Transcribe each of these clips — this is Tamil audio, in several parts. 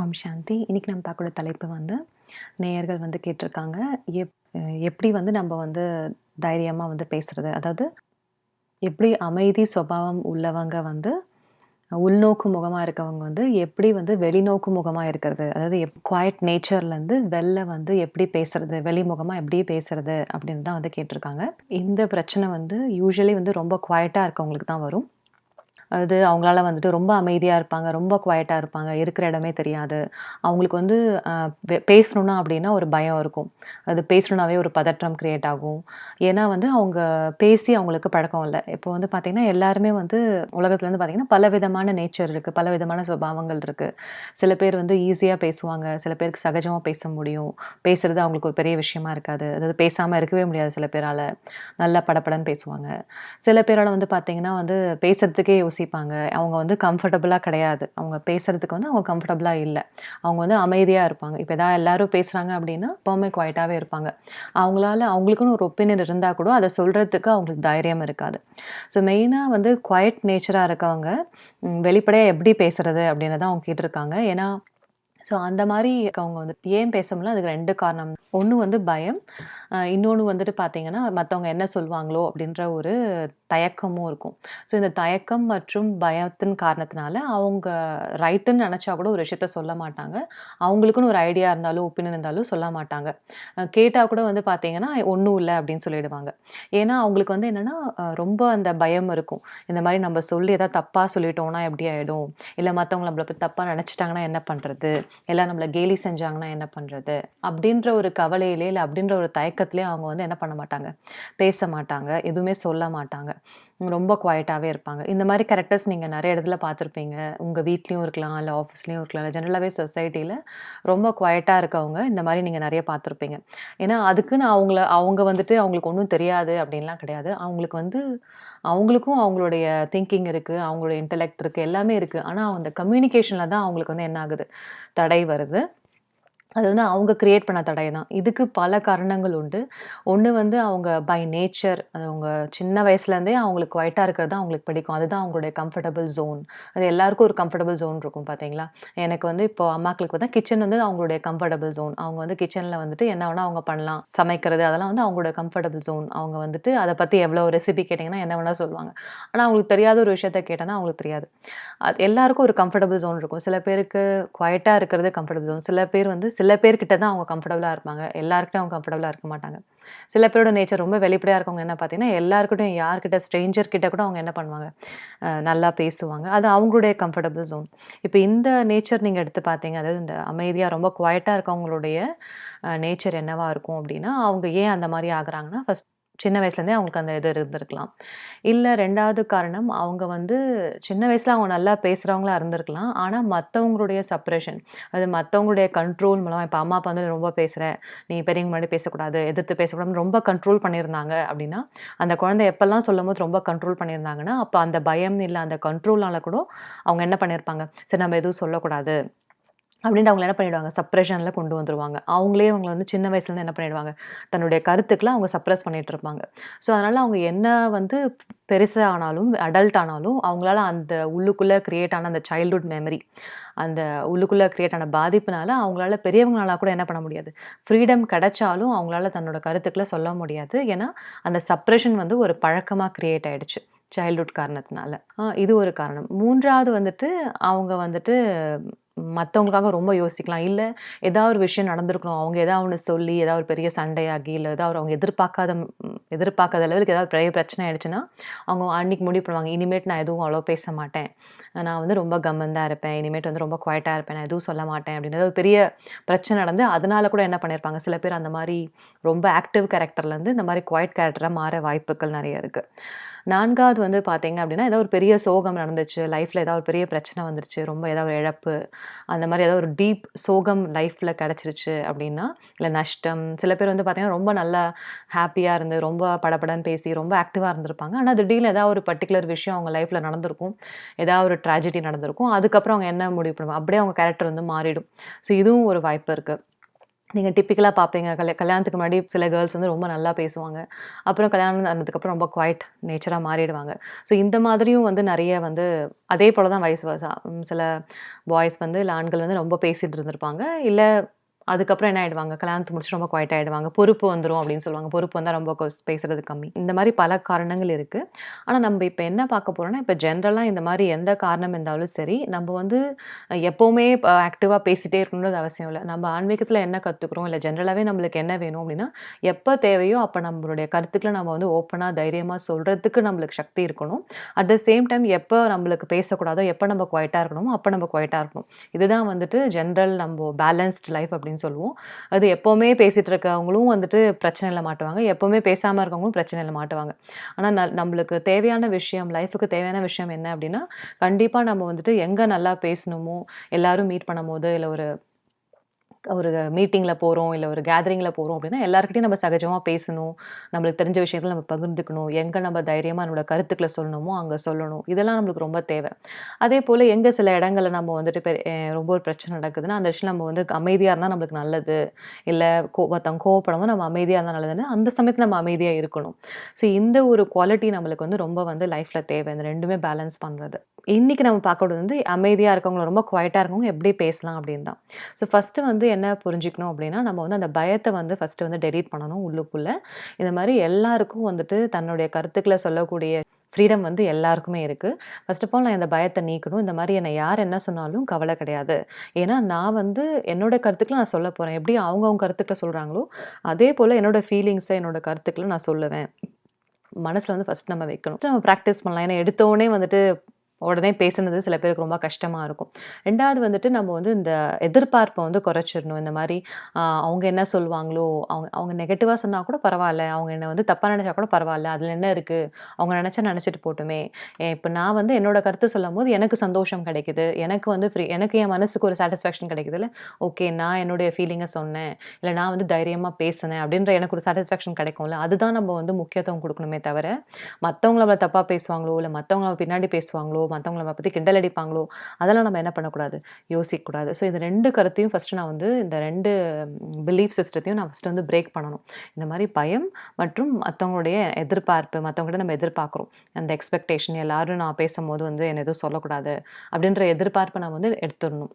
ஓம் சாந்தி. இன்றைக்கி நம்ம பார்க்கக்கூடிய தலைப்பு வந்து நேயர்கள் வந்து கேட்டிருக்காங்க. எப் எப்படி வந்து நம்ம வந்து தைரியமாக வந்து பேசுகிறது அதாவது எப்படி அமைதி சுபாவம் உள்ளவங்க வந்து உள்நோக்கு முகமாக இருக்கவங்க வந்து எப்படி வந்து வெளிநோக்கு முகமாக இருக்கிறது? அதாவது எப் குவாய்ட் நேச்சர்லேருந்து வெளில வந்து எப்படி பேசுறது? வெளிமுகமாக எப்படி பேசுறது? அப்படின்னு தான் வந்து கேட்டிருக்காங்க. இந்த பிரச்சனை வந்து யூஸ்வலி வந்து ரொம்ப குவாய்ட்டாக இருக்கவங்களுக்கு தான் வரும். அது அவங்களால வந்துட்டு ரொம்ப அமைதியாக இருப்பாங்க ரொம்ப குவாய்ட்டாக இருப்பாங்க இருக்கிற இடமே தெரியாது. அவங்களுக்கு வந்து பேசணுன்னா அப்படின்னா ஒரு பயம் இருக்கும். அது பேசணுன்னாவே ஒரு பதற்றம் க்ரியேட் ஆகும். ஏன்னா வந்து அவங்க பேசி அவங்களுக்கு பழக்கம் இல்லை. இப்போ வந்து பார்த்திங்கன்னா எல்லாருமே வந்து உலகத்தில் வந்து பார்த்திங்கன்னா பல விதமான நேச்சர் இருக்குது பல விதமான சுபாவங்கள் இருக்குது சில பேர் வந்து ஈஸியாக பேசுவாங்க சில பேருக்கு சகஜமாக பேச முடியும். பேசுகிறது அவங்களுக்கு ஒரு பெரிய விஷயமா இருக்காது. அதாவது பேசாமல் இருக்கவே முடியாது சில பேரால். நல்லா படப்படன்னு பேசுவாங்க. சில பேரால் வந்து பார்த்திங்கன்னா வந்து பேசுறதுக்கே யோசிப்பாங்க. அவங்க வந்து கம்ஃபர்டபுளாக கிடையாது. அவங்க பேசுகிறதுக்கு வந்து அவங்க கம்ஃபர்டபுளாக இல்லை. அவங்க வந்து அமைதியாக இருப்பாங்க. இப்போ எதாவது எல்லோரும் பேசுகிறாங்க அப்படின்னா எப்போவுமே குவாய்ட்டாகவே இருப்பாங்க. அவங்களால அவங்களுக்குன்னு ஒரு ஒப்பீனியன் இருந்தால் கூட அதை சொல்கிறதுக்கு அவங்களுக்கு தைரியம் இருக்காது. ஸோ மெயினாக வந்து குவாய்ட் நேச்சராக இருக்கவங்க வெளிப்படையாக எப்படி பேசுகிறது அப்படின்னு தான் அவங்க கேட்டிருக்காங்க. ஏன்னா ஸோ அந்த மாதிரி அவங்க வந்து ஏன் பேச முடியல? அதுக்கு ரெண்டு காரணம். ஒன்று வந்து பயம். இன்னொன்று வந்துட்டு பார்த்தீங்கன்னா மற்றவங்க என்ன சொல்லுவாங்களோ அப்படின்ற ஒரு தயக்கமும் இருக்கும். ஸோ இந்த தயக்கம் மற்றும் பயத்தின் காரணத்தினால அவங்க ரைட்டுன்னு நினச்சா கூட ஒரு விஷயத்த சொல்ல மாட்டாங்க. அவங்களுக்குன்னு ஒரு ஐடியா இருந்தாலும் ஒப்பீனியன் இருந்தாலும் சொல்ல மாட்டாங்க. கேட்டால் கூட வந்து பார்த்தீங்கன்னா ஒன்றும் இல்லை அப்படின்னு சொல்லிடுவாங்க. ஏன்னா அவங்களுக்கு வந்து என்னென்னா ரொம்ப அந்த பயம் இருக்கும். இந்த மாதிரி நம்ம சொல்லி எதாவது தப்பாக சொல்லிட்டோம்னா எப்படி ஆகிடும் இல்லை மற்றவங்க நம்மளை பற்றி தப்பாக நினச்சிட்டாங்கன்னா என்ன பண்ணுறது எல்லாம் நம்மளை கேலி செஞ்சாங்கன்னா என்ன பண்ணுறது அப்படின்ற ஒரு கவலையிலே இல்லை அப்படின்ற ஒரு தயக்கத்திலே அவங்க வந்து என்ன பண்ண மாட்டாங்க? பேச மாட்டாங்க. எதுவுமே சொல்ல மாட்டாங்க. ரொம்ப குவாய்ட்டாகவே இருப்பாங்க. இந்த மாதிரி கேரக்டர்ஸ் நீங்கள் நிறைய இடத்துல பார்த்துருப்பீங்க. உங்கள் வீட்லேயும் இருக்கலாம் இல்லை ஆஃபீஸ்லேயும் இருக்கலாம் இல்லை ஜென்ரலாகவே சொசைட்டியில் ரொம்ப குவாய்ட்டாக இருக்கவங்க இந்த மாதிரி நீங்கள் நிறைய பார்த்துருப்பீங்க. ஏன்னா அதுக்குன்னு அவங்கள அவங்க வந்துட்டு அவங்களுக்கு ஒன்றும் தெரியாது அப்படின்லாம் கிடையாது. அவங்களுக்கு வந்து அவங்களுக்கும் அவங்களுடைய திங்கிங் இருக்குது அவங்களுடைய இன்டெலெக்ட் இருக்குது எல்லாமே இருக்குது ஆனால் அந்த கம்யூனிகேஷனில் தான் அவங்களுக்கு வந்து என்ன ஆகுது? தடை வருது. அது வந்து அவங்க கிரியேட் பண்ண தடை தான் இதுக்கு பல காரணங்கள் உண்டு. ஒன்று வந்து அவங்க பை நேச்சர் அது அவங்க சின்ன வயசுலேருந்தே அவங்களுக்கு குவைட்டாக இருக்கிறது தான் அவங்களுக்கு பிடிக்கும். அதுதான் அவங்களுடைய கம்ஃபர்டபுள் ஜோன் அது எல்லாருக்கும் ஒரு கம்ஃபர்டபுள் ஜோன் இருக்கும் பார்த்தீங்களா எனக்கு வந்து இப்போ அம்மாக்களுக்கு வந்து கிச்சன் வந்து அவங்களுடைய கம்ஃபர்டபுள் ஜோன் அவங்க வந்து கிச்சனில் வந்துட்டு என்ன வேணால் அவங்க பண்ணலாம். சமைக்கிறது அதெல்லாம் வந்து அவங்களோட கம்ஃபர்டபுள் ஜோன் அவங்க வந்துட்டு அதை பற்றி எவ்வளோ ரெசிபி கேட்டிங்கன்னா என்ன வேணால் சொல்லுவாங்க. ஆனால் அவங்களுக்கு தெரியாத ஒரு விஷயத்த கேட்டேன்னா அவங்களுக்கு தெரியாது. அது எல்லாருக்கும் ஒரு கம்ஃபர்டபுள் ஜோன் இருக்கும். சில பேருக்கு குவைட்டாக இருக்கிறது கம்ஃபர்டபுள் ஜோன் சில பேர் வந்து சில சில பேர்கிட்ட தான் அவங்க கம்ஃபர்டபுளாக இருப்பாங்க. எல்லாருக்கிட்டும் அவங்க கம்ஃபர்டபுளாக இருக்க மாட்டாங்க. சில பேரோட நேச்சர் ரொம்ப வெளிப்படையாக இருக்கவங்க என்ன பார்த்தீங்கன்னா எல்லாருக்கிட்டையும் யார்கிட்ட ஸ்ட்ரேஞ்சர் கிட்ட கூட அவங்க என்ன பண்ணுவாங்க? நல்லா பேசுவாங்க. அது அவங்களுடைய கம்ஃபர்டபுள் ஜோன் இப்போ இந்த நேச்சர் நீங்கள் எடுத்து பார்த்தீங்க அதாவது இந்த அமைதியாக ரொம்ப குவாய்ட்டாக இருக்கவங்களுடைய நேச்சர் என்னவாக இருக்கும் அப்படின்னா அவங்க ஏன் அந்த மாதிரி ஆகுறாங்கன்னா ஃபஸ்ட் சின்ன வயசுலேருந்தே அவங்களுக்கு அந்த இது இருந்திருக்கலாம். இல்லை ரெண்டாவது காரணம் அவங்க வந்து சின்ன வயசில் அவங்க நல்லா பேசுகிறவங்களா இருந்திருக்கலாம். ஆனால் மற்றவங்களுடைய சப்ரேஷன் அது மற்றவங்களுடைய கண்ட்ரோல் மூலமாக இப்போ அம்மா அப்பா வந்து ரொம்ப பேசுகிறேன் நீ பெரியவங்க முன்னாடி பேசக்கூடாது எதிர்த்து பேசக்கூடாதுன்னு ரொம்ப கண்ட்ரோல் பண்ணியிருந்தாங்க அப்படின்னா அந்த குழந்தை எப்போல்லாம் சொல்லும் போது ரொம்ப கண்ட்ரோல் பண்ணியிருந்தாங்கன்னா அப்போ அந்த பயம் இல்லை அந்த கண்ட்ரோல்னால கூட அவங்க என்ன பண்ணியிருப்பாங்க? சரி நம்ம எதுவும் சொல்லக்கூடாது. அப்படின்ட்டு அவங்கள என்ன பண்ணிடுவாங்க? சப்ரெஷனில் கொண்டு வந்துடுவாங்க அவங்களே அவங்கள வந்து சின்ன வயசுலேருந்து என்ன பண்ணிடுவாங்க? தன்னுடைய கருத்துக்களை அவங்க சப்ரஸ் பண்ணிகிட்டு இருப்பாங்க. ஸோ அதனால் அவங்க என்ன வந்து பெருசாக ஆனாலும் அடல்ட் ஆனாலும் அவங்களால அந்த உள்ளுக்குள்ளே க்ரியேட் ஆன அந்த சைல்ட்ஹுட் மெமரி அந்த உள்ளுக்குள்ளே க்ரியேட் ஆன பாதிப்புனால அவங்களால பெரியவங்களால கூட என்ன பண்ண முடியாது. ஃப்ரீடம் கிடைச்சாலும் அவங்களால தன்னோட கருத்துக்களை சொல்ல முடியாது. ஏன்னா அந்த சப்ரெஷன் வந்து ஒரு பழக்கமாக க்ரியேட் ஆகிடுச்சு சைல்ட்ஹுட் காரணத்தினால. இது ஒரு காரணம். மூன்றாவது வந்துட்டு அவங்க வந்துட்டு மற்றவங்களுக்காக ரொம்ப யோசிக்கலாம். இல்லை ஏதாவது ஒரு விஷயம் நடந்திருக்கணும். அவங்க ஏதாவது ஒன்று சொல்லி ஏதாவது ஒரு பெரிய சண்டையாகி இல்லை ஏதாவது அவங்க எதிர்பார்க்காத எதிர்பார்க்காத லெவலுக்கு ஏதாவது பெரிய பிரச்சனை ஆயிடுச்சுன்னா அவங்க அன்னைக்கு முடிவு பண்ணுவாங்க. இனிமேட் நான் எதுவும் அவ்வளோ பேச மாட்டேன். நான் வந்து ரொம்ப கம்மந்தாக இருப்பேன். இனிமேட் வந்து ரொம்ப குவாய்ட்டாக இருப்பேன். நான் எதுவும் சொல்ல மாட்டேன் அப்படின்னு ஒரு பெரிய பிரச்சனை நடந்து அதனால கூட என்ன பண்ணியிருப்பாங்க சில பேர் அந்த மாதிரி ரொம்ப ஆக்டிவ் கேரக்டர்லேருந்து இந்த மாதிரி குவாய்ட் கேரக்டராக மாற வாய்ப்புகள் நிறைய இருக்குது நான்காவது வந்து பார்த்தீங்க அப்படின்னா ஏதாவது ஒரு பெரிய சோகம் நடந்துச்சு. லைஃப்பில் ஏதாவது ஒரு பெரிய பிரச்சனை வந்துருச்சு. ரொம்ப ஏதாவது ஒரு இழப்பு. அந்த மாதிரி ஏதாவது ஒரு டீப் சோகம் லைஃப்பில் கிடச்சிருச்சு அப்படின்னா இல்லை நஷ்டம். சில பேர் வந்து பார்த்தீங்கன்னா ரொம்ப நல்லா ஹாப்பியாக இருந்து ரொம்ப படபடன்னு பேசி ரொம்ப ஆக்டிவாக இருந்திருப்பாங்க. ஆனால் திடீர்னு ஏதாவது ஒரு பர்டிகுலர் விஷயம் அவங்க லைஃப்பில் நடந்திருக்கும். ஏதாவது ஒரு ட்ராஜடி நடந்திருக்கும். அதுக்கப்புறம் அவங்க என்ன முடிவு பண்ணுவாங்க? அப்படியே அவங்க கேரக்டர் வந்து மாறிடும். ஸோ இதுவும் ஒரு வாய்ப்பு இருக்குது நீங்கள் டிப்பிக்கலாக பார்ப்பீங்க. கல்யா கல்யாணத்துக்கு முன்னாடி சில கேர்ள்ஸ் வந்து ரொம்ப நல்லா பேசுவாங்க. அப்புறம் கல்யாணம் ஆனதுக்கப்புறம் ரொம்ப குவைட் நேச்சராக மாறிடுவாங்க. ஸோ இந்த மாதிரியும் வந்து நிறைய வந்து அதே போல தான் வயசு வர்ஸா. சில பாய்ஸ் வந்து இல்லை ஆண்கள் வந்து ரொம்ப பேசிகிட்டு இருந்திருப்பாங்க. இல்லை அதுக்கப்புறம் என்ன ஆயிடுவாங்க, கல்யாணத்து முடிச்சு ரொம்ப குவைட் ஆயிடுவாங்க. பொறுப்பு வந்துடும் அப்படின்னு சொல்லுவாங்க. பொறுப்பு வந்தால் ரொம்ப கொஸ் பேசுறது கம்மி. இந்த மாதிரி பல காரணங்கள் இருக்கு. ஆனால் நம்ம இப்போ என்ன பார்க்க போறோம்னா, இப்போ ஜென்ரலாக இந்த மாதிரி எந்த காரணம் இருந்தாலும் சரி, நம்ம வந்து எப்பவுமே ஆக்டிவாக பேசிகிட்டே பேசிட்டே இருக்கணும்ன்றது அவசியம் இல்லை நம்ம ஆன்மீகத்தில் என்ன கற்றுக்குறோம் இல்லை ஜென்ரலாகவே நம்மளுக்கு என்ன வேணும் அப்படின்னா, எப்போ தேவையோ அப்போ நம்மளுடைய கருத்துக்களை நம்ம வந்து ஓப்பனாக தைரியமாக சொல்கிறதுக்கு நம்மளுக்கு சக்தி இருக்கணும். அட் த சேம் டைம் எப்போ நம்மளுக்கு பேசக்கூடாதோ, எப்போ நம்ம குவைட்டாக இருக்கணுமோ, அப்போ நம்ம குவைட்டாக இருக்கணும். இதுதான் வந்துட்டு ஜென்ரல் நம்ம பேலன்ஸ்ட் லைஃப் அப்படின்னு சொல்லுவோம். அது எப்போவுமே பேசிகிட்டு இருக்கவங்களும் வந்துட்டு பிரச்சனையில் மாட்டுவாங்க. எப்போவுமே பேசாமல் இருக்கவங்களும் பிரச்சனையில் மாட்டுவாங்க. ஆனால் ந நம்மளுக்கு தேவையான விஷயம், லைஃபுக்கு தேவையான விஷயம் என்ன அப்படின்னா, கண்டிப்பாக நம்ம வந்துட்டு எங்கே நல்லா பேசணுமோ, எல்லாரும் மீட் பண்ணும்போது, இல்லை ஒரு ஒரு மீட்டிங்கில் போகிறோம் இல்லை ஒரு கேதரிங்கில் போகிறோம் அப்படின்னா, எல்லாருக்கிட்டையும் நம்ம சகஜமாக பேசணும். நம்மளுக்கு தெரிஞ்ச விஷயத்தில் நம்ம பகிர்ந்துக்கணும். எங்கே நம்ம தைரியமாக நம்மளோட கருத்துக்களை சொல்லணுமோ, அங்கே சொல்லணும். இதெல்லாம் நம்மளுக்கு ரொம்ப தேவை. அதே போல் எங்கே சில இடங்களில் நம்ம வந்துட்டு பெ ரொம்ப ஒரு பிரச்சனை நடக்குதுன்னா, அந்த விஷயம் நம்ம வந்து அமைதியாக இருந்தால் நம்மளுக்கு நல்லது. இல்லை கோ ஒருத்தவங்க நம்ம அமைதியாக இருந்தால் நல்லதுன்னு, அந்த சமயத்தில் நம்ம அமைதியாக இருக்கணும். ஸோ இந்த ஒரு குவாலிட்டி நம்மளுக்கு வந்து ரொம்ப வந்து லைஃப்பில் தேவை. இந்த ரெண்டுமே பேலன்ஸ் பண்ணுறது இன்றைக்கி நம்ம பார்க்கறது வந்து அமைதியாக இருக்கவங்க, ரொம்ப குவைட்டா இருக்கவங்க எப்படி பேசலாம் அப்படின்னு தான். ஸோ ஃபஸ்ட்டு வந்து என்ன புரிஞ்சுக்கணும் அப்படின்னா, நம்ம வந்து அந்த பயத்தை வந்து ஃபர்ஸ்ட்டு வந்து டெலீட் பண்ணணும் உள்ளுக்குள்ளே இந்த மாதிரி எல்லாருக்கும் வந்துட்டு தன்னுடைய கருத்துக்களை சொல்லக்கூடிய ஃப்ரீடம் வந்து எல்லாருக்குமே இருக்குது ஃபர்ஸ்ட் ஆஃப் ஆல் நான் இந்த பயத்தை நீக்கணும். இந்த மாதிரி என்னை யார் என்ன சொன்னாலும் கவலை கிடையாது. ஏன்னா நான் வந்து என்னோட கருத்துக்களை நான் சொல்ல போகிறேன் எப்படி அவங்க அவங்க சொல்கிறாங்களோ அதே போல் என்னோட ஃபீலிங்ஸை என்னோட கருத்துக்களை நான் சொல்லுவேன். மனசில் வந்து ஃபஸ்ட் நம்ம வைக்கணும். நம்ம ப்ராக்டிஸ் பண்ணலாம். ஏன்னா எடுத்தோடனே வந்துட்டு உடனே பேசுனது சில பேருக்கு ரொம்ப கஷ்டமாக இருக்கும். ரெண்டாவது வந்துட்டு நம்ம வந்து இந்த எதிர்பார்ப்பை வந்து குறைச்சிடணும். இந்த மாதிரி அவங்க என்ன சொல்லுவாங்களோ, அவங்க அவங்க நெகட்டிவாக சொன்னால் கூட பரவாயில்ல அவங்க என்ன வந்து தப்பாக நினச்சா கூட பரவாயில்ல அதில் என்ன இருக்குது அவங்க நினச்சா நினச்சிட்டு போட்டுமே. இப்போ நான் வந்து என்னோட கருத்து சொல்லும்போது எனக்கு சந்தோஷம் கிடைக்குது. எனக்கு வந்து ஃப்ரீ எனக்கு என் மனசுக்கு ஒரு சாட்டிஸ்ஃபேக்ஷன் கிடைக்குதுல்ல. ஓகே நான் என்னுடைய ஃபீலிங்கை சொன்னேன். இல்லை நான் வந்து தைரியமாக பேசினேன் அப்படின்ற எனக்கு ஒரு சாட்டிஸ்ஃபேக்ஷன் கிடைக்கும்ல. அதுதான் நம்ம வந்து முக்கியத்துவம் கொடுக்கணுமே தவிர, மத்தவங்க தப்பாக பேசுவாங்களோ, இல்லை மத்தவங்க பின்னாடி பேசுவாங்களோ, மற்றவங்கள நம்ம பற்றி கிண்டல் அடிப்பாங்களோ, அதெல்லாம் நம்ம என்ன பண்ணக்கூடாது, யோசிக்கக்கூடாது. ஸோ இந்த ரெண்டு கருத்தையும் ஃபர்ஸ்ட்டு நான் வந்து இந்த ரெண்டு பிலீஃப் சிஸ்டத்தையும் நான் ஃபர்ஸ்ட்டு வந்து பிரேக் பண்ணணும். இந்த மாதிரி பயம் மற்றும் மற்றவங்களுடைய எதிர்பார்ப்பு, மத்தவங்ககிட்ட நம்ம எதிர்பார்க்குறோம். அந்த எக்ஸ்பெக்டேஷன் எல்லோரும் நான் பேசும்போது வந்து என்ன எதுவும் சொல்லக்கூடாது, அப்படின்ற எதிர்பார்ப்பை நம்ம வந்து எடுத்துடணும்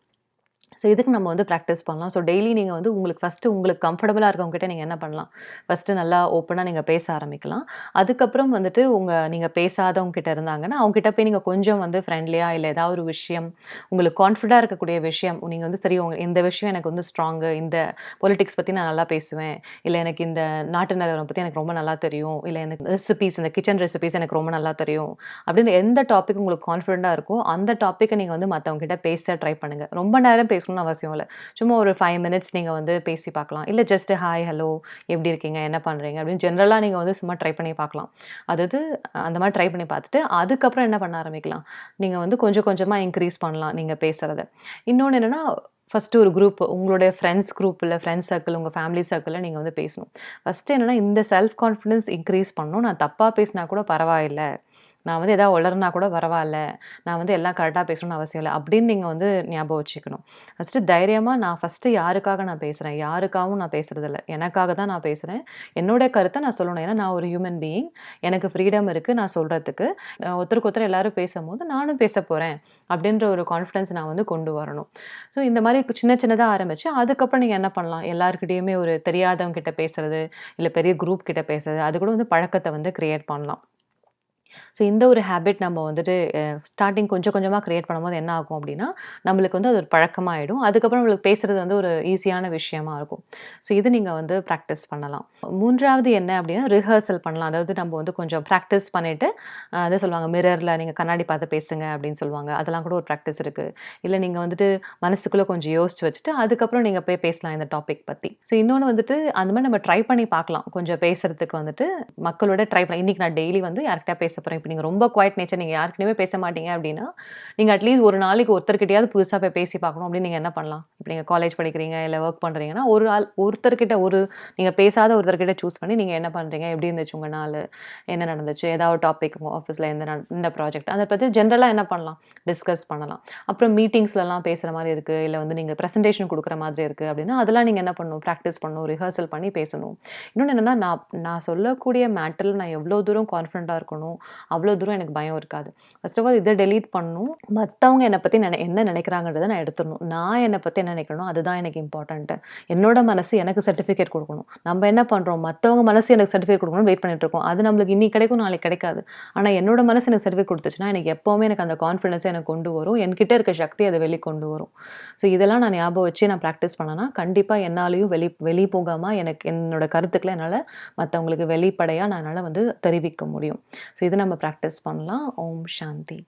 ஸோ இதுக்கு நம்ம வந்து ப்ராக்டிஸ் பண்ணலாம். ஸோ டெய்லி நீங்கள் வந்து உங்களுக்கு ஃபர்ஸ்ட்டு உங்களுக்கு கம்ஃபர்டபுளாக இருக்கவங்க நீங்கள் என்ன பண்ணலாம், ஃபஸ்ட்டு நல்லா ஓப்பனாக நீங்கள் பேச ஆரம்பிக்கலாம். அதுக்கப்புறம் வந்துட்டு உங்கள் நீங்கள் பேசாதவங்க கிட்ட இருந்தாங்கன்னா, அவங்ககிட்ட போய் நீங்கள் கொஞ்சம் வந்து ஃப்ரெண்ட்லியாக இல்லை ஏதாவது ஒரு விஷயம், உங்களுக்கு கான்ஃபிடாக இருக்கக்கூடிய விஷயம், நீங்கள் வந்து சரி உங்க இந்த விஷயம் எனக்கு வந்து ஸ்ட்ராங்கு, இந்த பொலிட்டிக்ஸ் பற்றி நான் நல்லா பேசுவேன். இல்லை எனக்கு இந்த நாட்டு நிலவரம் பற்றி எனக்கு ரொம்ப நல்லா தெரியும். இல்லை எனக்கு ரெசிபீஸ் இந்த கிச்சன் ரெசிபீஸ் எனக்கு ரொம்ப நல்லா தெரியும். அப்படின்னு எந்த டாபிக் உங்களுக்கு கான்ஃபிடென்ட்டா இருக்கோ, அந்த டாப்பிக்கை நீங்கள் வந்து மற்றவங்ககிட்ட பேச ட்ரை பண்ணுங்கள் ரொம்ப நேரம் பேசணும்னு அவசியம் இல்லை சும்மா ஒரு ஃபைவ் மினிட்ஸ் நீங்கள் வந்து பேசி பார்க்கலாம். இல்ல ஜஸ்ட் ஹாய், ஹலோ எப்படி இருக்கீங்க? என்ன பண்ணுறீங்க அப்படின்னு ஜென்ரலாக நீங்கள் வந்து சும்மா ட்ரை பண்ணி பார்க்கலாம். அதாவது அந்த மாதிரி ட்ரை பண்ணி பார்த்துட்டு, அதுக்கப்புறம் என்ன பண்ண ஆரம்பிக்கலாம், நீங்கள் வந்து கொஞ்சம் கொஞ்சமாக இன்க்ரீஸ் பண்ணலாம் நீங்கள் பேசுகிறத இன்னொன்னு என்னென்னா ஃபர்ஸ்ட்டு ஒரு குரூப் உங்களுடைய ஃப்ரெண்ட்ஸ் குரூப்பில் ஃப்ரெண்ட்ஸ் சர்க்கிள், உங்கள் ஃபேமிலி சர்க்கிளில் நீங்கள் வந்து பேசணும். ஃபர்ஸ்ட்டு என்னன்னா, இந்த செல்ஃப் கான்ஃபிடன்ஸ் இன்க்ரீஸ் பண்ணணும். நான் தப்பாக பேசினா கூட பரவாயில்லை நான் வந்து எதாவது உளறுனா கூட பரவாயில்ல நான் வந்து எல்லாம் கரெக்டாக பேசணும்னு அவசியம் இல்லை அப்படின்னு நீங்கள் வந்து ஞாபகம் வச்சுக்கணும். ஃபஸ்ட்டு தைரியமாக நான் ஃபர்ஸ்ட்டு யாருக்காக நான் பேசுகிறேன் யாருக்காகவும் நான் பேசுகிறதில்ல எனக்காக தான் நான் பேசுகிறேன் என்னோட கருத்தை நான் சொல்லணும். ஏன்னா நான் ஒரு ஹியூமன் பீயிங். எனக்கு ஃப்ரீடம் இருக்குது நான் சொல்கிறதுக்கு ஒருத்தருக்கு ஒருத்தர் எல்லாரும் பேசும்போது நானும் பேச போகிறேன் அப்படின்ற ஒரு கான்ஃபிடன்ஸ் நான் வந்து கொண்டு வரணும். ஸோ இந்த மாதிரி சின்ன சின்னதாக ஆரம்பித்து அதுக்கப்புறம் நீங்கள் என்ன பண்ணலாம், எல்லாருக்கிட்டேயுமே ஒரு தெரியாதவங்க கிட்ட பேசுகிறது இல்லை பெரிய குரூப் கிட்ட பேசுறது, அது கூட வந்து பழக்கத்தை வந்து க்ரியேட் பண்ணலாம். ஸோ இந்த ஒரு ஹேபிட் நம்ம வந்துட்டு ஸ்டார்டிங் கொஞ்சம் கொஞ்சமாக க்ரியேட் பண்ணும்போது என்ன ஆகும் அப்படின்னா, நம்மளுக்கு வந்து அது ஒரு பழக்கமாகிடும் அதுக்கப்புறம் நம்மளுக்கு பேசுகிறது வந்து ஒரு ஈஸியான விஷயமா இருக்கும். ஸோ இது நீங்கள் வந்து ப்ராக்டிஸ் பண்ணலாம். மூன்றாவது என்ன அப்படின்னா, ரிஹர்சல் பண்ணலாம். அதாவது நம்ம வந்து கொஞ்சம் ப்ராக்டிஸ் பண்ணிவிட்டு அதை சொல்லுவாங்க மிரரில் நீங்கள் கண்ணாடி பார்த்து பேசுங்க அப்படின்னு சொல்லுவாங்க. அதெல்லாம் கூட ஒரு ப்ராக்டிஸ் இருக்குது இல்லை நீங்கள் வந்துட்டு மனசுக்குள்ளே கொஞ்சம் யோசிச்சு வச்சுட்டு, அதுக்கப்புறம் நீங்கள் போய் பேசலாம் இந்த டாபிக் பற்றி ஸோ இன்னொன்று வந்துட்டு, அந்த மாதிரி நம்ம ட்ரை பண்ணி பார்க்கலாம். கொஞ்சம் பேசுகிறதுக்கு வந்துட்டு மக்களோட ட்ரை பண்ணலாம். இன்னைக்கு நான் டெய்லி வந்து யார்கிட்ட பேச போகிறேன் இப்போ நீங்கள் ரொம்ப குவாய்ட் நேச்சர் நீங்கள் யாருக்குமே பேச மாட்டீங்க அப்படின்னா நீங்கள் அட்லீஸ்ட் ஒரு நாளைக்கு ஒருத்தர்கிட்டயாவது புதுசாக போய் பேசி பார்க்கணும் அப்படின்னு நீங்கள் என்ன பண்ணலாம்? இப்போ நீங்கள் காலேஜ் படிக்கிறீங்க இல்லை ஒர்க் பண்ணுறீங்கன்னா ஒரு ஆள் ஒருத்தர்கிட்ட ஒரு நீங்கள் பேசாத ஒருத்தர்கிட்ட சூஸ் பண்ணி நீங்கள் என்ன பண்ணுறீங்க எப்படி இருந்துச்சு உங்கள் நாள்? என்ன நடந்துச்சு? ஏதாவது டாபிக் உங்கள் ஆஃபீஸில் எந்த இந்த ப்ராஜெக்ட் அதை பற்றி ஜென்ரலாக என்ன பண்ணலாம்? டிஸ்கஸ் பண்ணலாம். அப்புறம் மீட்டிங்ஸ்லலாம் பேசுகிற மாதிரி இருக்குது இல்லை வந்து நீங்கள் ப்ரெசன்டேஷன் கொடுக்குற மாதிரி இருக்குது அப்படின்னா அதெல்லாம் நீங்கள் என்ன பண்ணணும்? ப்ராக்டிஸ் பண்ணணும் ரிஹர்சல் பண்ணி பேசணும். இன்னொன்று என்னென்னா நான் நான் சொல்லக்கூடிய மேட்டரில் நான் எவ்வளோ தூரம் கான்ஃபிடண்ட்டாக இருக்கணும் அவ்வளோ தூரம் எனக்கு பயம் இருக்காது. ஃபர்ஸ்ட் ஆஃப் ஆல் இதை டெலீட் பண்ணணும். மற்றவங்க என்னை பற்றி நினை என்ன நினைக்கிறாங்கன்றதை நான் எடுத்துடணும். நான் என்னை பற்றி என்ன நினைக்கணும் அதுதான் எனக்கு இம்பார்ட்டண்ட்டு என்னோட மனசு எனக்கு சர்டிஃபிகேட் கொடுக்கணும். நம்ம என்ன பண்ணுறோம் மற்றவங்க மனசு எனக்கு சர்டிஃபிகேட் கொடுக்கணும் வெயிட் பண்ணிட்டு இருக்கோம். அது நம்மளுக்கு இன்னைக்கு கிடைக்கும் நாளைக்கு கிடைக்காது. ஆனால் என்னோட மனசு எனக்கு சர்டிஃபிகேட் கொடுத்துச்சுன்னா எனக்கு எப்போவுமே எனக்கு அந்த கான்ஃபிடன்ஸை எனக்கு கொண்டு வரும். என்கிட்ட இருக்க சக்தி அதை வெளி கொண்டு வரும். ஸோ இதெல்லாம் நான் ஞாபகம் வச்சு நான் ப்ராக்டிஸ் பண்ணேன்னா கண்டிப்பாக என்னாலையும் வெளி வெளி போகாமல் எனக்கு என்னோட கருத்துக்களை என்னால் மற்றவங்களுக்கு வெளிப்படையாக நான் என்னால் வந்து தெரிவிக்க முடியும். ஸோ இது நம்ம ப்ராக்டிஸ் பண்ணலாம். ஓம் சாந்தி.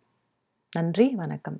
நன்றி வணக்கம்.